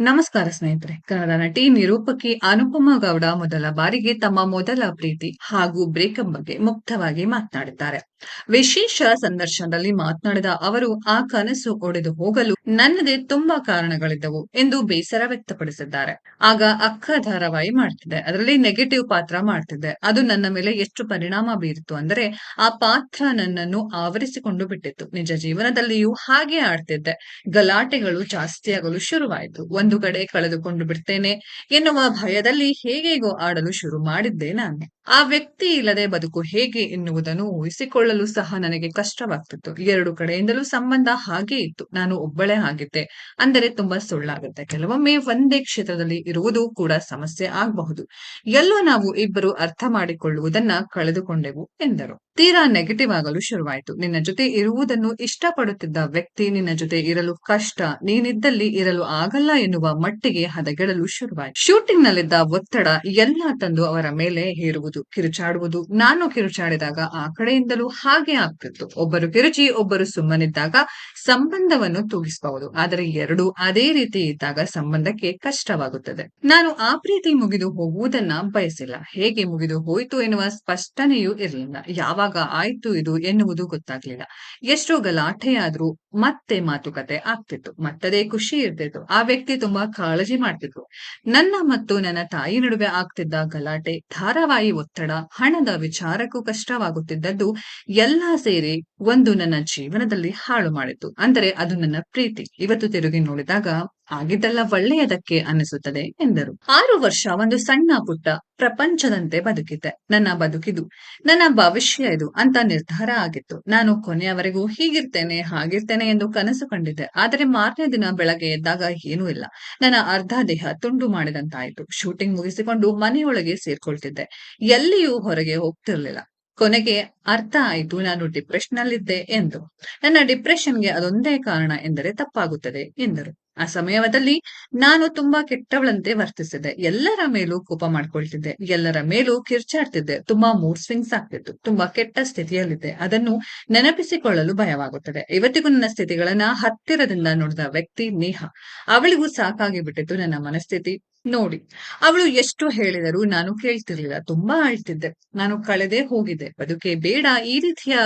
ನಮಸ್ಕಾರ ಸ್ನೇಹಿತರೆ. ಕನ್ನಡ ನಟಿ ನಿರೂಪಕಿ ಅನುಪಮಾ ಗೌಡ ಮೊದಲ ಬಾರಿಗೆ ತಮ್ಮ ಮೊದಲ ಪ್ರೀತಿ ಹಾಗೂ ಬ್ರೇಕಪ್ ಬಗ್ಗೆ ಮುಕ್ತವಾಗಿ ಮಾತನಾಡಿದ್ದಾರೆ. ವಿಶೇಷ ಸಂದರ್ಶನದಲ್ಲಿ ಮಾತನಾಡಿದ ಅವರು, ಆ ಕನಸು ಒಡೆದು ಹೋಗಲು ನನ್ನದೇ ತುಂಬಾ ಕಾರಣಗಳಿದ್ದವು ಎಂದು ಬೇಸರ ವ್ಯಕ್ತಪಡಿಸಿದ್ದಾರೆ. ಆಗ ಅಕ್ಕ ಧಾರಾವಾಹಿ ಮಾಡ್ತಿದ್ದೆ. ಅದರಲ್ಲಿ ನೆಗೆಟಿವ್ ಪಾತ್ರ ಮಾಡ್ತಿದ್ದೆ. ಅದು ನನ್ನ ಮೇಲೆ ಎಷ್ಟು ಪರಿಣಾಮ ಬೀರಿತು ಅಂದರೆ, ಆ ಪಾತ್ರ ನನ್ನನ್ನು ಆವರಿಸಿಕೊಂಡು ಬಿಟ್ಟಿತ್ತು. ನಿಜ ಜೀವನದಲ್ಲಿಯೂ ಹಾಗೆ ಆಡ್ತಿದ್ದೆ. ಗಲಾಟೆಗಳು ಜಾಸ್ತಿಯಾಗಲು ಶುರುವಾಯಿತು. ಒಂದು ಕಡೆ ಕಳೆದುಕೊಂಡು ಬಿಡ್ತೇನೆ ಎನ್ನುವ ಭಯದಲ್ಲಿ ಹೇಗೆಗೋ ಆಡಲು ಶುರು ಮಾಡಿದ್ದೆ ನಾನು. ಆ ವ್ಯಕ್ತಿ ಇಲ್ಲದೆ ಬದುಕು ಹೇಗೆ ಎನ್ನುವುದನ್ನು ಊಹಿಸಿಕೊಳ್ಳಲು ಸಹ ನನಗೆ ಕಷ್ಟವಾಗ್ತಿತ್ತು. ಎರಡು ಕಡೆಯಿಂದಲೂ ಸಂಬಂಧ ಹಾಗೆ ಇತ್ತು. ನಾನು ಒಬ್ಬಳೇ ಆಗಿದ್ದೆ. ಅಂದರೆ ತುಂಬಾ ಸುಳ್ಳಾಗುತ್ತೆ. ಕೆಲವೊಮ್ಮೆ ಒಂದೇ ಕ್ಷೇತ್ರದಲ್ಲಿ ಇರುವುದು ಕೂಡ ಸಮಸ್ಯೆ ಆಗಬಹುದು. ಎಲ್ಲೋ ನಾವು ಇಬ್ಬರು ಅರ್ಥ ಮಾಡಿಕೊಳ್ಳುವುದನ್ನ ಕಳೆದುಕೊಂಡೆವು ಎಂದರು. ತೀರಾ ನೆಗೆಟಿವ್ ಆಗಲು ಶುರುವಾಯಿತು. ನಿನ್ನ ಜೊತೆ ಇರುವುದನ್ನು ಇಷ್ಟಪಡುತ್ತಿದ್ದ ವ್ಯಕ್ತಿ ನಿನ್ನ ಜೊತೆ ಇರಲು ಕಷ್ಟ, ನೀನಿದ್ದಲ್ಲಿ ಇರಲು ಆಗಲ್ಲ ಎನ್ನುವ ಮಟ್ಟಿಗೆ ಹದಗೆಡಲು ಶುರುವಾಯಿತು. ಶೂಟಿಂಗ್ ನಲ್ಲಿದ್ದ ಒತ್ತಡ ಎಲ್ಲ ತಂದು ಅವರ ಮೇಲೆ ಹೇರುವುದು, ಕಿರುಚಾಡುವುದು. ನಾನು ಕಿರುಚಾಡಿದಾಗ ಆ ಕಡೆಯಿಂದಲೂ ಹಾಗೆ ಆಗ್ತಿತ್ತು. ಒಬ್ಬರು ಕಿರುಚಿ, ಒಬ್ಬರು ಸುಮ್ಮನಿದ್ದಾಗ ಸಂಬಂಧವನ್ನು ತೂಗಿಸಬಹುದು. ಆದರೆ ಎರಡು ಅದೇ ರೀತಿ ಇದ್ದಾಗ ಸಂಬಂಧಕ್ಕೆ ಕಷ್ಟವಾಗುತ್ತದೆ. ನಾನು ಆ ಪ್ರೀತಿ ಮುಗಿದು ಹೋಗುವುದನ್ನ ಬಯಸಿಲ್ಲ. ಹೇಗೆ ಮುಗಿದು ಹೋಯಿತು ಎನ್ನುವ ಸ್ಪಷ್ಟನೆಯೂ ಇರಲಿಲ್ಲ. ಯಾವಾಗ ಆಯ್ತು ಇದು ಎನ್ನುವುದು ಗೊತ್ತಾಗ್ಲಿಲ್ಲ. ಎಷ್ಟೋ ಗಲಾಟೆಯಾದ್ರೂ ಮತ್ತೆ ಮಾತುಕತೆ ಆಗ್ತಿತ್ತು. ಮತ್ತದೇ ಖುಷಿ ಇರ್ತಿತ್ತು. ಆ ವ್ಯಕ್ತಿ ತುಂಬಾ ಕಾಳಜಿ ಮಾಡ್ತಿದ್ರು. ನನ್ನ ಮತ್ತು ನನ್ನ ತಾಯಿ ನಡುವೆ ಆಗ್ತಿದ್ದ ಗಲಾಟೆ, ಧಾರಾವಾಹಿ ಒತ್ತಡ, ಹಣದ ವಿಚಾರಕ್ಕೂ ಕಷ್ಟವಾಗುತ್ತಿದ್ದದ್ದು ಎಲ್ಲಾ ಸೇರಿ ಒಂದು ನನ್ನ ಜೀವನದಲ್ಲಿ ಹಾಳು ಮಾಡಿತು ಅಂದರೆ ಅದು ನನ್ನ ಪ್ರೀತಿ. ಇವತ್ತು ತಿರುಗಿ ನೋಡಿದಾಗ ಆಗಿದ್ದೆಲ್ಲ ಒಳ್ಳೆಯದಕ್ಕೆ ಅನಿಸುತ್ತದೆ ಎಂದರು. ಆರು ವರ್ಷ ಒಂದು ಸಣ್ಣ ಪುಟ್ಟ ಪ್ರಪಂಚದಂತೆ ಬದುಕಿದ್ದೆ. ನನ್ನ ಬದುಕಿದು, ನನ್ನ ಭವಿಷ್ಯ ಇದು ಅಂತ ನಿರ್ಧಾರ ಆಗಿತ್ತು. ನಾನು ಕೊನೆಯವರೆಗೂ ಹೀಗಿರ್ತೇನೆ, ಹಾಗಿರ್ತೇನೆ ಎಂದು ಕನಸು ಕಂಡಿದ್ದೆ. ಆದರೆ ಮಾರನೇ ದಿನ ಬೆಳಗ್ಗೆ ಎದ್ದಾಗ ಏನೂ ಇಲ್ಲ. ನನ್ನ ಅರ್ಧ ದೇಹ ತುಂಡು ಮಾಡಿದಂತಾಯಿತು. ಶೂಟಿಂಗ್ ಮುಗಿಸಿಕೊಂಡು ಮನೆಯೊಳಗೆ ಸೇರ್ಕೊಳ್ತಿದ್ದೆ. ಎಲ್ಲಿಯೂ ಹೊರಗೆ ಹೋಗ್ತಿರ್ಲಿಲ್ಲ. ಕೊನೆಗೆ ಅರ್ಥ ಆಯಿತು, ನಾನು ಡಿಪ್ರೆಷನ್ ನಲ್ಲಿದ್ದೆ ಎಂದು. ನನ್ನ ಡಿಪ್ರೆಷನ್ಗೆ ಅದೊಂದೇ ಕಾರಣ ಎಂದರೆ ತಪ್ಪಾಗುತ್ತದೆ ಎಂದರು. ಆ ಸಮಯದಲ್ಲಿ ನಾನು ತುಂಬಾ ಕೆಟ್ಟವಳಂತೆ ವರ್ತಿಸಿದೆ. ಎಲ್ಲರ ಮೇಲೂ ಕೋಪ ಮಾಡ್ಕೊಳ್ತಿದ್ದೆ. ಎಲ್ಲರ ಮೇಲೂ ಕಿರ್ಚಾಡ್ತಿದ್ದೆ. ತುಂಬಾ ಮೂಡ್ ಸ್ವಿಂಗ್ಸ್ ಆಗ್ತಿತ್ತು. ತುಂಬಾ ಕೆಟ್ಟ ಸ್ಥಿತಿಯಲ್ಲಿದ್ದೆ. ಅದನ್ನು ನೆನಪಿಸಿಕೊಳ್ಳಲು ಭಯವಾಗುತ್ತದೆ. ಇವತ್ತಿಗೂ ನನ್ನ ಸ್ಥಿತಿಗಳನ್ನ ಹತ್ತಿರದಿಂದ ನೋಡಿದ ವ್ಯಕ್ತಿ ನೇಹ. ಅವಳಿಗೂ ಸಾಕಾಗಿ ಬಿಟ್ಟಿತ್ತು ನನ್ನ ಮನಸ್ಥಿತಿ. ನೋಡಿ, ಅವಳು ಎಷ್ಟು ಹೇಳಿದರು ನಾನು ಕೇಳ್ತಿರ್ಲಿಲ್ಲ. ತುಂಬಾ ಅಳ್ತಿದ್ದೆ ನಾನು ಕಳೆದೇ ಹೋಗಿದ್ದೆ. ಬದುಕೆ ಬೇಡ. ಈ ರೀತಿಯ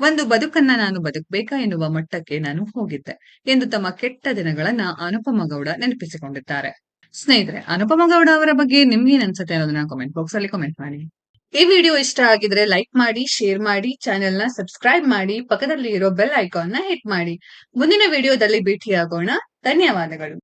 ಒಂದು ಬದುಕನ್ನ ನಾನು ಬದುಕಬೇಕಾ ಎನ್ನುವ ಮಟ್ಟಕ್ಕೆ ನಾನು ಹೋಗಿದ್ದೆ ಎಂದು ತಮ್ಮ ಕೆಟ್ಟ ದಿನಗಳನ್ನ ಅನುಪಮ ಗೌಡ ನೆನಪಿಸಿಕೊಂಡಿದ್ದಾರೆ. ಸ್ನೇಹಿತರೆ, ಅನುಪಮ ಗೌಡ ಅವರ ಬಗ್ಗೆ ನಿಮ್ಗೇನ್ ಅನ್ಸುತ್ತೆ ಅನ್ನೋದನ್ನ ಕಾಮೆಂಟ್ ಬಾಕ್ಸ್ ಅಲ್ಲಿ ಕಾಮೆಂಟ್ ಮಾಡಿ. ಈ ವಿಡಿಯೋ ಇಷ್ಟ ಆಗಿದ್ರೆ ಲೈಕ್ ಮಾಡಿ ಶೇರ್ ಮಾಡಿ ಚಾನೆಲ್ನ ಸಬ್ಸ್ಕ್ರೈಬ್ ಮಾಡಿ ಪಕ್ಕದಲ್ಲಿ ಇರೋ ಬೆಲ್ ಐಕಾನ್ನ ಹಿಟ್ ಮಾಡಿ. ಮುಂದಿನ ವಿಡಿಯೋದಲ್ಲಿ ಭೇಟಿಯಾಗೋಣ. ಧನ್ಯವಾದಗಳು.